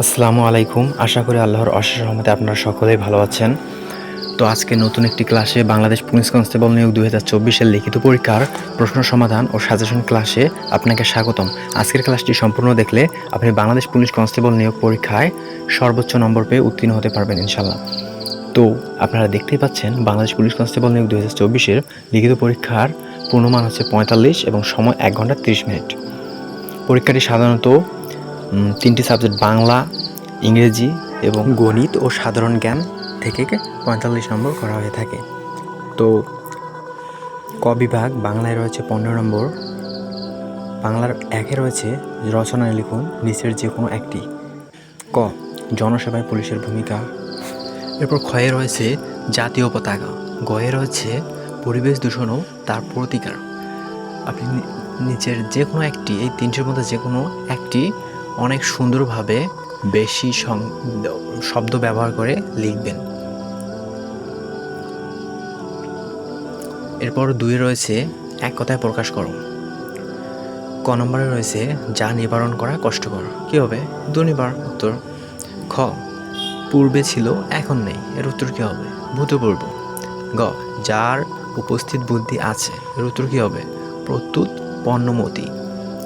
আসসালামু আলাইকুম। আশা করি আল্লাহর অশেষ রহমতে আপনারা সকলেই ভালো আছেন। তো আজকে নতুন একটি ক্লাসে বাংলাদেশ পুলিশ কনস্টেবল নিয়োগ দুই হাজার চব্বিশের লিখিত পরীক্ষার প্রশ্ন সমাধান ও সাজেশন ক্লাসে আপনাকে স্বাগতম। আজকের ক্লাসটি সম্পূর্ণ দেখলে আপনি বাংলাদেশ পুলিশ কনস্টেবল নিয়োগ পরীক্ষায় সর্বোচ্চ নম্বর পেয়ে উত্তীর্ণ হতে পারবেন ইনশাল্লাহ তো আপনারা দেখতেই পাচ্ছেন, বাংলাদেশ পুলিশ কনস্টেবল নিয়োগ দুই হাজার চব্বিশের লিখিত পরীক্ষার পূর্ণমান হচ্ছে পঁয়তাল্লিশ এবং সময় এক ঘণ্টা তিরিশ মিনিট। পরীক্ষাটি সাধারণত তিনটি সাবজেক্ট, বাংলা, ইংরেজি এবং গণিত ও সাধারণ জ্ঞান থেকে পঁয়তাল্লিশ নম্বর করা হয়ে থাকে। তো ক বিভাগ, বাংলায় রয়েছে পনেরো নম্বর। বাংলার একে রয়েছে রচনায় লিখুন, নিচের যে কোনো একটি। ক, জনসেবায় পুলিশের ভূমিকা। এরপর ক্ষয়ে রয়েছে জাতীয় পতাকা। গয়ে রয়েছে পরিবেশ দূষণ ও তার প্রতিকার। আপনি নিচের যে কোনো একটি, এই তিনটির মধ্যে যে কোনো একটি অনেক সুন্দরভাবে বেশি শব্দ ব্যবহার করে লিখবেন। এরপর দুই রয়েছে, এক কথায় প্রকাশ করো। ক নম্বরে রয়েছে, যা নিবারণ করা কষ্টকর। কী হবে? দুর্নিবার উত্তর। খ, পূর্বে ছিল, এখন নেই। এর উত্তর কী হবে? ভূতপূর্ব। গ, যার উপস্থিত বুদ্ধি আছে। এর উত্তর কী হবে? প্রত্যুত পণ্যমতি।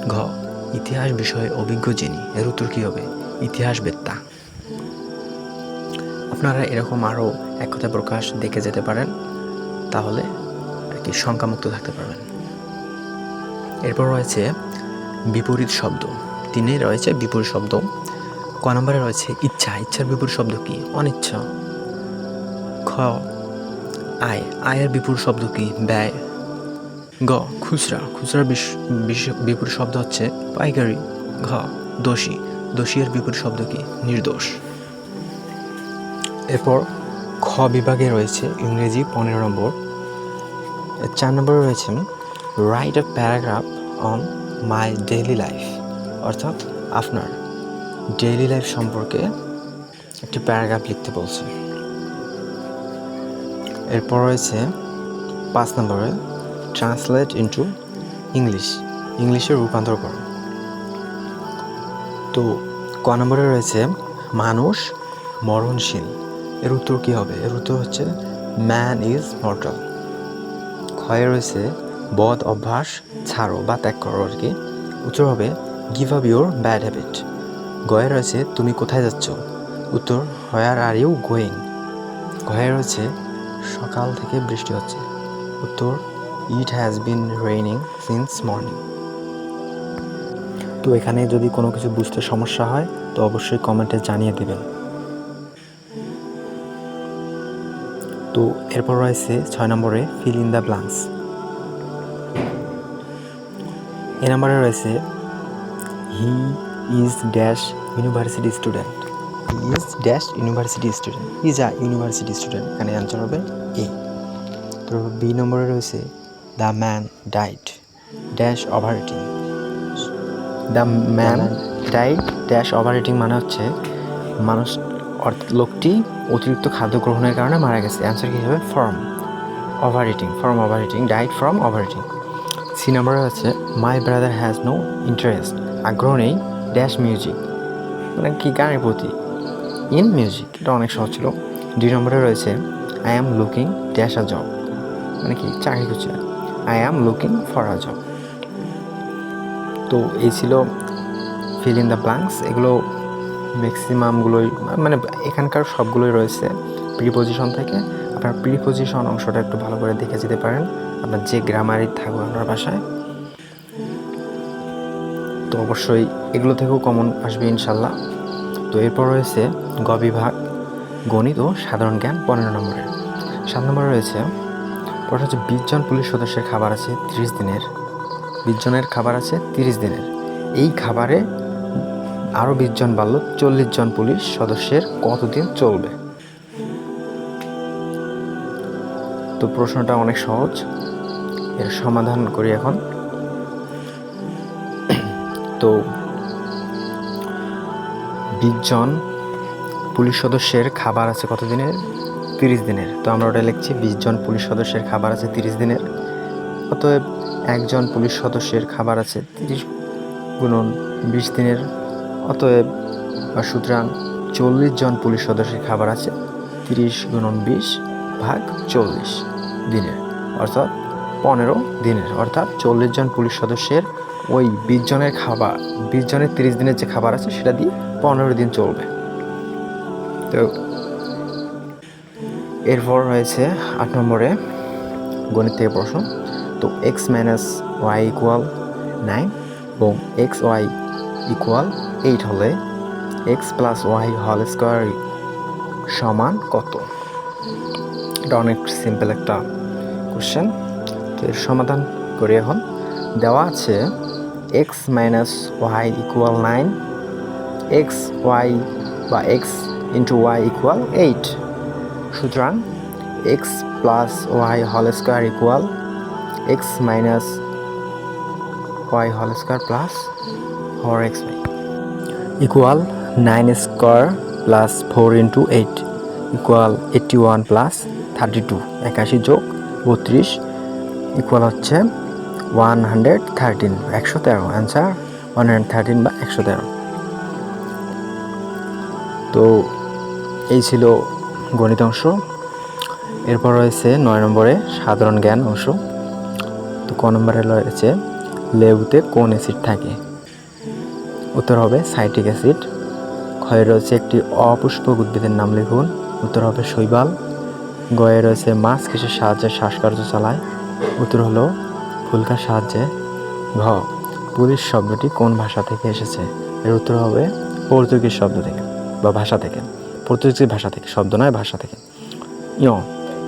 ঘ ইতিহাস বিষয়ে অভিজ্ঞ যিনি, এর উত্তর কী হবে? ইতিহাস বেত্তা আপনারা এরকম আরও এক কথা প্রকাশ দেখে যেতে পারেন, তাহলে আর কি শঙ্কামুক্ত থাকতে পারবেন। এরপর রয়েছে বিপরীত শব্দ। তিনে রয়েছে বিপরীত শব্দ, ক নম্বরে রয়েছে ইচ্ছা। ইচ্ছার বিপরীত শব্দ কি? অনিচ্ছা। খ, আয়। আয়ের বিপরীত শব্দ কি? ব্যয়। গ, খুচরা। বিশ- বিপরীত শব্দ হচ্ছে পাইকারি। ঘ, দোষী। দোষী এর বিপরীত শব্দ কি? নির্দোষ। এরপর খ বিভাগে রয়েছে ইংরেজি পনেরো নম্বর। চার নম্বরে রয়েছে write a paragraph on my daily life অর্থাৎ আপনার ডেইলি লাইফ সম্পর্কে একটি প্যারাগ্রাফ লিখতে বলছে। এরপর রয়েছে পাঁচ নম্বরে ট্রান্সলেট ইন্টু ইংলিশ ইংলিশে রূপান্তর করো। তো, ক নম্বরে রয়েছে, মানুষ মরণশীল। এর উত্তর কী হবে? এর উত্তর হচ্ছে ম্যান ইজ মর্টাল ক্ষয়ে রয়েছে বদ অভ্যাস ছাড়ো বা ত্যাগ করো আর কি। উত্তর হবে give up your bad habit গয়ে রয়েছে, তুমি কোথায় যাচ্ছ? উত্তর হোয়ার আর ইউ গোয়িং ঘয়ে রয়েছে, সকাল থেকে বৃষ্টি হচ্ছে। উত্তর it has been raining since morning তো এখানে যদি কোনো কিছু বুঝতে সমস্যা হয়, তো অবশ্যই কমেন্টে জানিয়ে দেবেন। তো এরপর রয়েছে ছয় নম্বরে fill in the blanks A নম্বরে রয়েছে he is dash university student he is dash university student is a university student এখানে অ্যান্সার হবে এ তো বি নম্বরে রয়েছে the man died dash over eating the man died dash over eating মানে হচ্ছে মানুষ অর্থাৎ লোকটি অতিরিক্ত খাদ্য গ্রহণের কারণে মারা গেছে। অ্যান্সার কী হবে? From over eating from over eating died from over eating C নম্বরে আছে my brother has no interest আগ্রহ নেই ড্যাশ মিউজিক মানে কি গানের প্রতি? ইন মিউজিক এটা অনেক সহজ ছিল। দুই নম্বরে রয়েছে I am looking dash a job মানে কি? চাকরি খুঁজছে। I am looking for a job তো এই ছিল ফিল ইন দ্য ব্লাঙ্কস এগুলো ম্যাক্সিমামগুলোই মানে এখানকার সবগুলোই রয়েছে প্রিপোজিশন থেকে। আপনার প্রিপোজিশন অংশটা একটু ভালো করে দেখে যেতে পারেন। আপনার যে গ্রামারই থাকুক আপনার বাসায় তো অবশ্যই এগুলো থেকেও কমন আসবে ইনশাল্লাহ। তো এরপর রয়েছে গ বিভাগ, গণিত ও সাধারণ জ্ঞান পনেরো নম্বরে। সাত নম্বরে রয়েছে ওটা হচ্ছে বিশ জন পুলিশ সদস্যের খাবার আছে ত্রিশ দিনের। বিশ জনের খাবার আছে তিরিশ দিনের। এই খাবারে আরও বিশ জন বাড়লো চল্লিশ জন পুলিশ সদস্যের কতদিন চলবে? তো প্রশ্নটা অনেক সহজ। এর সমাধান করি এখন। তো বিশ জন পুলিশ সদস্যের খাবার আছে কত দিনের তিরিশ দিনের। তো আমরা ওটা লিখছি, বিশ জন পুলিশ সদস্যের খাবার আছে তিরিশ দিনের। অতএব একজন পুলিশ সদস্যের খাবার আছে তিরিশ গুণন বিশ দিনের। অতএব বা সুতরাং চল্লিশ জন পুলিশ সদস্যের খাবার আছে তিরিশ গুণন বিশ ভাগ চল্লিশ দিনের। অর্থাৎ পনেরো দিনের। অর্থাৎ চল্লিশ জন পুলিশ সদস্যের ওই বিশ জনের খাবার, বিশ জনের তিরিশ দিনের যে খাবার আছে সেটা দিয়ে পনেরো দিন চলবে। তো এরপর রয়েছে আট নম্বরে গণিত থেকে প্রশ্ন তো x minus y equal nine এবং এক্স ওয়াই ইকুয়াল এইট হলে এক্স প্লাস ওয়াই হল স্কোয়ার সমান কত? এটা অনেক সিম্পল একটা কোশ্চেন তো এর সমাধান করি এখন। দেওয়া আছে x minus y equal nine x y বা x into y equal eight সুতরাং এক্স প্লাস ওয়াই হল square equal x minus y হল square plus four x equal nine square plus four into eight equal eighty one plus thirty two একাশি যোগ বত্রিশ equal হচ্ছে one hundred thirteen একশো তেরো answer one hundred thirteen বা একশো তেরো। তো এই ছিল গণিত অংশ। এরপর রয়েছে নয় নম্বরে সাধারণ জ্ঞান অংশ। তো ক নম্বরে রয়েছে লেবুতে কোন অ্যাসিড থাকে? উত্তর হবে সাইট্রিক অ্যাসিড। ক্ষয়ে রয়েছে একটি অপুষ্পক উদ্ভিদের নাম লিখুন। উত্তর হবে শৈবাল। গয়ে রয়েছে মাছ কিসের সাহায্যে শ্বাসকার্য চালায়। উত্তর হলো ফুলকার সাহায্যে ঘ। পুলিশ শব্দটি কোন ভাষা থেকে এসেছে? এর উত্তর হবে পর্তুগিজ শব্দ থেকে বা ভাষা থেকে। পর্তুগিজ ভাষা থেকে, শব্দ নয়, ভাষা থেকে। ইয়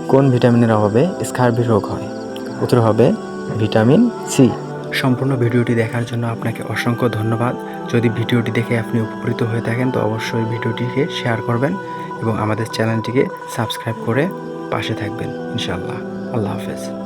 কোন ভিটামিনের অভাবে স্কার্বি রোগ হয়? উত্তর হবে ভিটামিন সি। সম্পূর্ণ ভিডিওটি দেখার জন্য আপনাকে অসংখ্য ধন্যবাদ। যদি ভিডিওটি দেখে আপনি উপকৃত হয়ে থাকেন, তো অবশ্যই ভিডিওটিকে শেয়ার করবেন এবং আমাদের চ্যানেলটিকে সাবস্ক্রাইব করে পাশে থাকবেন। ইনশাআল্লাহ। আল্লাহ হাফেজ।